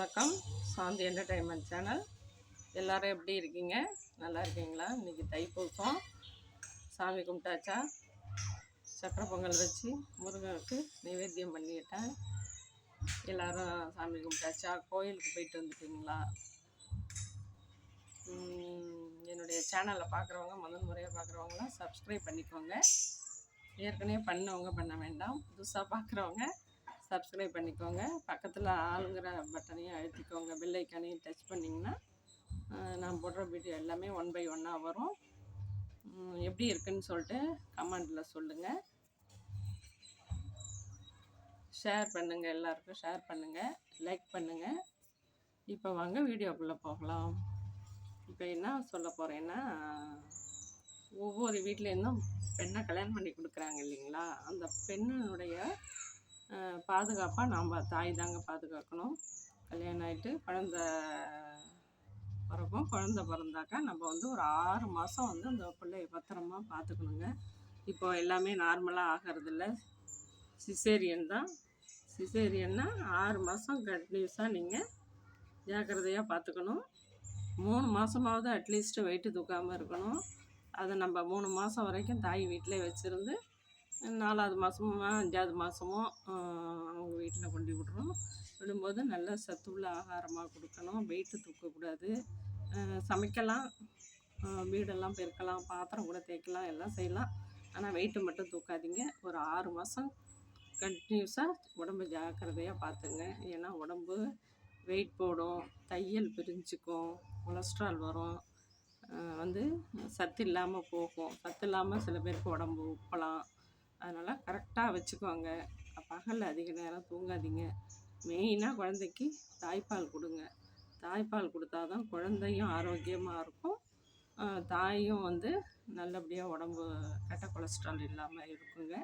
வணக்கம். சாந்தி entertainment channel எல்லாரும் எப்படி இருக்கீங்க? நல்லா இருக்கீங்களா? இன்றைக்கி தைப்பூசம். சாமி கும்பிட்டாச்சா? சக்கரை பொங்கல் வச்சு முருகனுக்கு நைவேத்தியம் பண்ணிக்கிட்டேன் எல்லாரும் சாமி கும்பிட்டாச்சா? கோயிலுக்கு போயிட்டு வந்துட்டீங்களா? என்னுடைய சேனலை பார்க்குறவங்க முதல் முறையாக பார்க்குறவங்களாம் சப்ஸ்கிரைப் பண்ணிக்கோங்க. ஏற்கனவே பண்ணவங்க பண்ண வேண்டாம். புதுசாக பார்க்குறவங்க சப்ஸ்கிரைப் பண்ணிக்கோங்க. பக்கத்தில் ஆளுங்கிற பட்டனையும் அழுத்திக்கோங்க. பெல்லைக்கானையும் டச் பண்ணிங்கன்னா நான் போடுற வீடியோ எல்லாமே ஒன் பை ஒன்னாக வரும். எப்படி இருக்குன்னு சொல்லிட்டு கமெண்டில் சொல்லுங்கள் ஷேர் பண்ணுங்கள் எல்லாருக்கும். ஷேர் பண்ணுங்கள் லைக் பண்ணுங்கள் இப்போ வாங்க வீடியோக்குள்ளே போகலாம். இப்போ என்ன சொல்ல போகிறேன்னா ஒவ்வொரு வீட்லேருந்தும் பெண்ணை கல்யாணம் பண்ணி கொடுக்குறாங்க இல்லைங்களா? அந்த பெண்ணினுடைய பாதுகாப்பாக நாம் தாய் தாங்க பாதுகாக்கணும். கல்யாணம் ஆகிட்டு குழந்த பிறக்கும். குழந்த பிறந்தாக்கா நம்ம வந்து ஒரு ஆறு மாதம் வந்து அந்த பிள்ளைய பத்திரமா பார்த்துக்கணுங்க. இப்போ எல்லாமே நார்மலாக ஆகிறதில்ல. சிசேரியன் தான். சிசேரியன்னா ஆறு மாதம் கண்டினியூஸாக நீங்கள் ஜாக்கிரதையாக பார்த்துக்கணும். மூணு மாதமாவது அட்லீஸ்ட்டு வெயிட்டு தூக்காமல் இருக்கணும். அதை நம்ம மூணு மாதம் வரைக்கும் தாய் வீட்டிலே வச்சுருந்து நாலாவது மாதமும் அஞ்சாவது மாதமும் அவங்க வீட்டில் கொண்டு விடுறோம். விடும்போது நல்ல சத்துள்ள ஆகாரமாக கொடுக்கணும். வெயிட்டு தூக்கக்கூடாது. சமைக்கலாம். வீடெல்லாம் பெருக்கலாம். பாத்திரம் கூட தேய்க்கலாம். எல்லாம் செய்யலாம். ஆனால் வெயிட்டு மட்டும் தூக்காதீங்க. ஒரு ஆறு மாதம் கண்டினியூஸாக உடம்பு ஜாக்கிரதையாக பார்த்துங்க ஏன்னா உடம்பு வெயிட் போடும். தையல் பிரிஞ்சுக்கும். கொலஸ்ட்ரால் வரும். வந்து சத்து இல்லாமல் போகும். சத்து இல்லாமல் சில பேருக்கு உடம்பு உப்பலாம். அதனால் கரெக்டாக வச்சுக்கோங்க. பகலில் அதிக நேரம் தூங்காதீங்க. மெயினாக குழந்தைக்கு தாய்ப்பால் கொடுங்க. தாய்ப்பால் கொடுத்தா தான் குழந்தையும் ஆரோக்கியமாக இருக்கும். தாயும் வந்து நல்லபடியாக உடம்பு கெட்ட கொலஸ்ட்ரால் இல்லாமல் இருக்குங்க.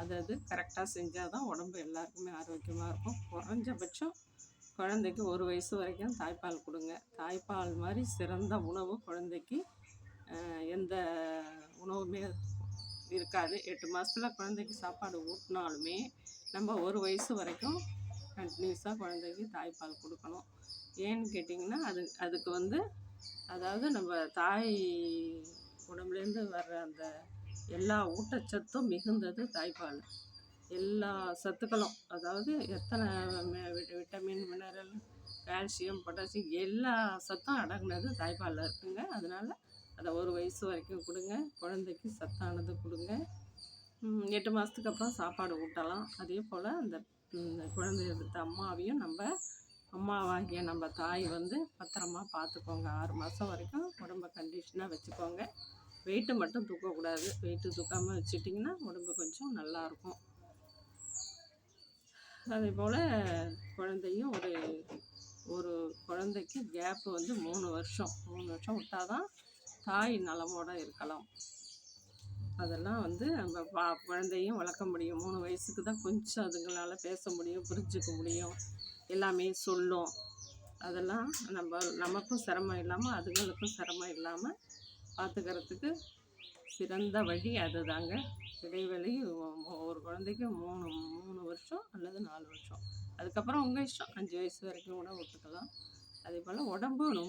அது அது கரெக்டாக செஞ்சால் தான் உடம்பு எல்லாருக்குமே ஆரோக்கியமாக இருக்கும். குறைஞ்சபட்சம் குழந்தைக்கு ஒரு வயசு வரைக்கும் தாய்ப்பால் கொடுங்க. தாய்ப்பால் மாதிரி சிறந்த உணவு குழந்தைக்கு எந்த உணவுமே இருக்காது. எட்டு மாதத்தில் குழந்தைக்கு சாப்பாடு ஊட்டினாலுமே நம்ம ஒரு வயசு வரைக்கும் கண்டினியூஸாக குழந்தைக்கு தாய்ப்பால் கொடுக்கணும். ஏன்னு கேட்டிங்கன்னா அது அதுக்கு வந்து அதாவது நம்ம தாய் உடம்புலேருந்து வர்ற அந்த எல்லா ஊட்டச்சத்தும் மிகுந்தது தாய்ப்பால். எல்லா சத்துக்களும் அதாவது எத்தனை விட்டமின் மினரல் கால்சியம் பொட்டாசியம் எல்லா சத்தும் அடங்கினது தாய்ப்பாலில் இருக்குங்க. அதனால் அதை ஒரு வயசு வரைக்கும் கொடுங்க. குழந்தைக்கு சத்தானது கொடுங்க. எட்டு மாதத்துக்கு அப்புறம் சாப்பாடு ஊட்டலாம். அதே போல் அந்த குழந்தை எடுத்த அம்மாவையும் நம்ம அம்மாவாகிய நம்ம தாய் வந்து பத்திரமா பார்த்துக்கோங்க. ஆறு மாதம் வரைக்கும் உடம்ப கண்டிஷனாக வச்சுக்கோங்க. வெயிட்டு மட்டும் தூக்கக்கூடாது. வெயிட்டு தூக்காமல் வச்சுட்டிங்கன்னா உடம்பு கொஞ்சம் நல்லாயிருக்கும் அதே போல் குழந்தையும் ஒரு ஒரு குழந்தைக்கு கேப்பு வந்து மூணு வருஷம். மூணு வருஷம் விட்டாதான் தாய் நலமோட இருக்கலாம். அதெல்லாம் வந்து நம்ம பா குழந்தையும் வளர்க்க முடியும். மூணு வயசுக்கு தான் கொஞ்சம் அதுங்களால பேச முடியும் புரிஞ்சுக்க முடியும். எல்லாமே சொல்லும். அதெல்லாம் நம்ம நமக்கும் சிரமம் இல்லாமல் அதுங்களுக்கும் சிரமம் இல்லாமல் பார்த்துக்கிறதுக்கு சிறந்த வழி அதுதாங்க. இடைவெளி ஒ- ஒரு குழந்தைக்கு மூணு மூணு வருஷம் அல்லது நாலு வருஷம். அதுக்கப்புறம் உங்கள் இஷ்டம். அஞ்சு வயசு வரைக்கும் கூட விட்டுக்கலாம் அதே போல் உடம்பு